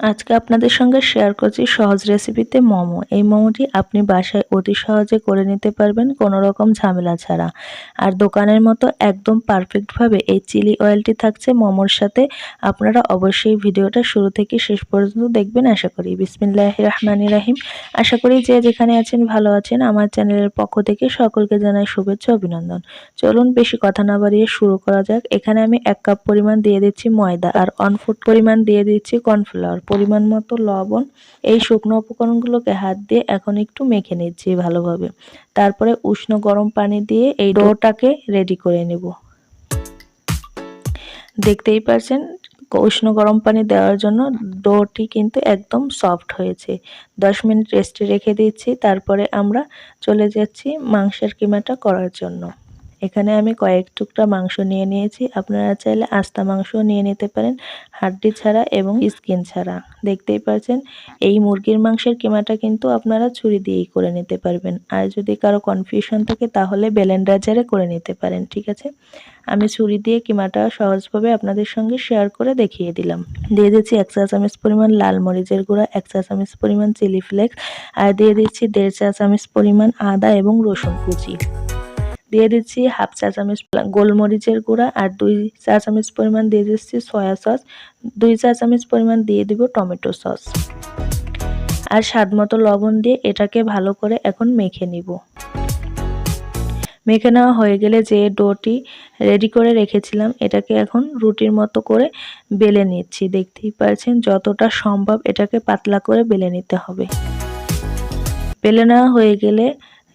আজকে আপনাদের সঙ্গে শেয়ার করছি সহজ রেসিপিতে মোমো। এই মোমোটি আপনি বাসায় অতি সহজে করে নিতে পারবেন কোনো রকম ঝামেলা ছাড়া। আর দোকানের মতো একদম পারফেক্টভাবে এই চিলি অয়েলটি থাকছে মোমোর সাথে। আপনারা অবশ্যই ভিডিওটা শুরু থেকে শেষ পর্যন্ত দেখবেন, আশা করি। বিসমিল্লাহ রহমানি রাহিম। আশা করি যে যেখানে আছেন ভালো আছেন। আমার চ্যানেলের পক্ষ থেকে সকলকে জানাই শুভেচ্ছা, অভিনন্দন। চলুন বেশি কথা না বাড়িয়ে শুরু করা যাক। এখানে আমি এক কাপ পরিমাণ দিয়ে দিচ্ছি ময়দা আর অনফুট পরিমাণ দিয়ে দিচ্ছি কর্নফ্লাওয়ার পরিমাণ মতো লবণ এই শুকনো উপকরণগুলোকে হাত দিয়ে এখন একটু মেখে নিচ্ছি ভালোভাবে। তারপরে উষ্ণ গরম পানি দিয়ে এই ডোটাকে রেডি করে নেব। দেখতেই পাচ্ছেন উষ্ণ গরম পানি দেওয়ার জন্য ডোটি কিন্তু একদম সফট হয়েছে। দশ মিনিট রেস্টে রেখে দিচ্ছি, তারপরে আমরা চলে যাচ্ছি মাংসের কিমাটা করার জন্য। এখানে আমি কয়েক টুকরা মাংস নিয়ে নিয়েছি। আপনারা চাইলে আস্তা মাংস নিয়ে নিতে পারেন, হাড্ডি ছাড়া এবং স্কিন ছাড়া। দেখতেই পাচ্ছেন এই মুরগির মাংসের কিমাটা কিন্তু আপনারা ছুরি দিয়েই করে নিতে পারবেন। আর যদি কারও কনফিউশন থাকে, তাহলে বেলেন্ডার করে নিতে পারেন, ঠিক আছে? আমি ছুরি দিয়ে কিমাটা সহজভাবে আপনাদের সঙ্গে শেয়ার করে দেখিয়ে দিলাম। দিয়ে দিচ্ছি এক চা চামচ পরিমাণ লাল মরিচের গুঁড়া, এক চা চামচ পরিমাণ চিলি ফ্লেক্স, আর দিয়ে দিচ্ছি দেড় চা চামচ পরিমাণ আদা এবং রসুন কুচি। দিয়ে দিচ্ছি হাফ চা চামচ গোলমরিচের গুঁড়া আর দুই চা চামচ পরিমাণ দিয়ে দিচ্ছি সয়া সস। দুই চা চামচ পরিমাণ দিয়ে দিব টমেটো সস। আর স্বাদ মতো লবণ দিয়ে এটাকে ভালো করে এখন মেখে নিব। মেখে নেওয়া হয়ে গেলে যে ডোটি রেডি করে রেখেছিলাম, এটাকে এখন রুটির মতো করে বেলে নিচ্ছি। দেখতেই পারছেন যতটা সম্ভব এটাকে পাতলা করে বেলে নিতে হবে। বেলে নেওয়া হয়ে গেলে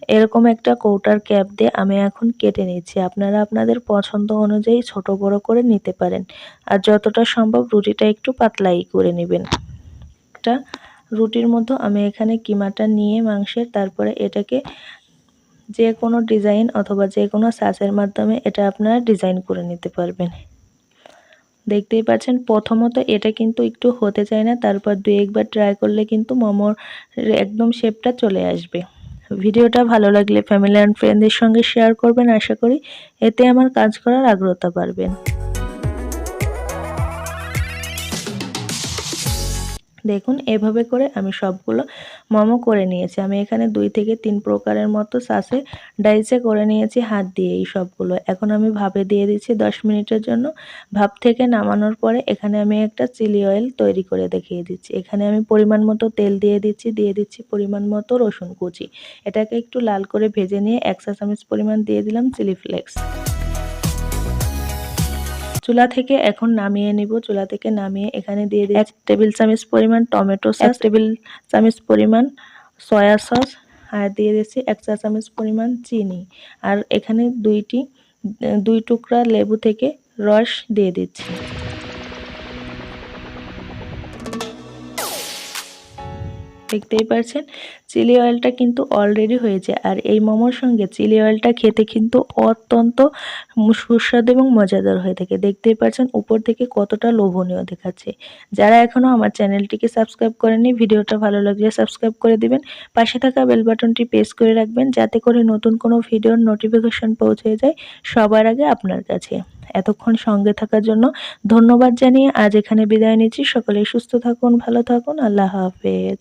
এরকম একটা কৌটার ক্যাপ দিয়ে আমি এখন কেটে নিচ্ছি আপনারা আপনাদের পছন্দ অনুযায়ী ছোট, বড় করে নিতে পারেন। আর যতটা সম্ভব রুটিটা একটু পাতলাই করে নেবেন। একটা রুটির মতো আমি এখানে কিমাটা নিয়ে মাংসের, তারপরে এটাকে যে কোনো ডিজাইন অথবা যে কোনো সাজের মাধ্যমে এটা আপনারা ডিজাইন করে নিতে পারবেন। দেখতেই পাচ্ছেন, প্রথমত এটা কিন্তু একটু হতে চায় না, তারপর দুই একবার ট্রাই করলে কিন্তু মোমোর একদম শেপটা চলে আসবে। ভিডিওটা ভালো লাগলে ফ্যামিলি অ্যান্ড ফ্রেন্ডদের সঙ্গে শেয়ার করবেন, আশা করি এতে আমার কাজ করার আগ্রহতা বাড়বেন দেখুন, এভাবে করে আমি সবগুলো মোমো করে নিয়েছি। আমি এখানে দুই থেকে তিন প্রকারের মতো সাসে ডাইসে করে নিয়েছি হাত দিয়ে এই সবগুলো। এখন আমি ভাপে দিয়ে দিচ্ছি দশ মিনিটের জন্য। ভাপ থেকে নামানোর পরে এখানে আমি একটা চিলি অয়েল তৈরি করে দেখিয়ে দিচ্ছি। এখানে আমি পরিমাণ মতো তেল দিয়ে দিচ্ছি দিয়ে দিচ্ছি পরিমাণ মতো রসুন কুচি। এটাকে একটু লাল করে ভেজে নিয়ে এক চা চামচ পরিমাণ দিয়ে দিলাম চিলি ফ্লেক্স চুলা থেকে এখন নামিয়ে নিব। চুলা থেকে নামিয়ে এখানে দিয়ে দিই এক টেবিল চামচ পরিমাণ টমেটো সস টেবিল চামচ পরিমাণ সয়া সস আর দিয়ে দিয়েছি এক চা চামচ পরিমাণ চিনি। আর এখানে দুইটি দুই টুকরা লেবু থেকে রস দিয়ে দিচ্ছি। দেখতেই পাচ্ছেন চিলি অয়েলটা কিন্তু অলরেডি হয়েছে। আর এই মোমোর সঙ্গে চিলি অয়েলটা খেতে কিন্তু অত্যন্ত সুস্বাদু এবং মজাদার হয়ে থাকে। দেখতেই পাচ্ছেন উপর থেকে কতটা লোভনীয় দেখাচ্ছে। যারা এখনও আমার চ্যানেলটিকে সাবস্ক্রাইব করেনি ভিডিওটা ভালো লাগলে সাবস্ক্রাইব করে দিবেন। পাশে থাকা বেল বাটনটি প্রেস করে রাখবেন, যাতে করে নতুন কোনো ভিডিওর নোটিফিকেশন পৌঁছে যায় সবার আগে আপনার কাছে। এতক্ষণ সঙ্গে থাকার জন্য ধন্যবাদ জানিয়ে আজ এখানে বিদায় নিচ্ছি। সকলেই সুস্থ থাকুন, ভালো থাকুন। আল্লাহ হাফেজ।